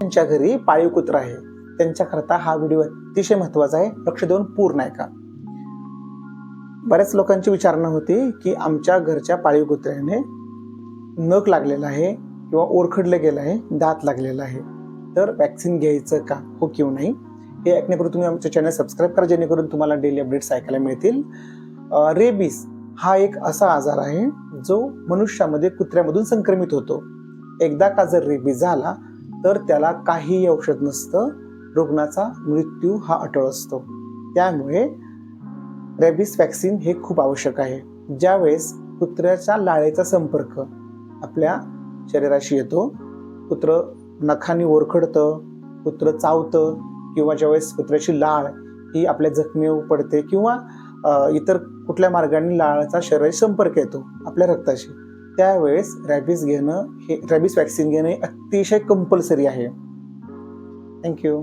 त्यांच्या घरी पाळीव कुत्रा आहे. त्यांच्याकरता हा व्हिडिओ अतिशय महत्त्वाचा आहे. लक्ष देऊन पूर्ण आहे का बऱ्याच लोकांची विचारणा होती की आमच्या घरच्या पाळीव कुत्र्याने नख लागलेला आहे किंवा ओरखडलं गेलं आहे दात लागलेला आहे. तर वॅक्सिन घ्यायचं का? हो किंवा नाही? हे ऐकण्यापूर्वी तुम्ही आमच्या चॅनल सबस्क्राईब करा जेणेकरून तुम्हाला डेली अपडेट्स ऐकायला मिळतील. रेबीज हा एक असा आजार आहे जो मनुष्यामध्ये कुत्र्यामधून संक्रमित होतो. एकदा का जर रेबीज झाला तर त्याला काहीही औषध नसतं. रुग्णाचा मृत्यू हा अटळ असतो. त्यामुळे रेबीज वॅक्सिन हे खूप आवश्यक आहे. ज्यावेळेस कुत्र्याच्या लाळेचा संपर्क आपल्या शरीराशी येतो कुत्र नखाने ओरखडतं कुत्र चावतं किंवा ज्यावेळेस कुत्र्याची लाळ ही आपल्या जखमीवर पडते किंवा इतर कुठल्या मार्गाने लाळाचा शरीराशी संपर्क येतो आपल्या रक्ताशी त्यावेळेस रॅबिस घेणं हे रॅबिस वॅक्सिन घेणं हे अतिशय कंपल्सरी आहे. थँक्यू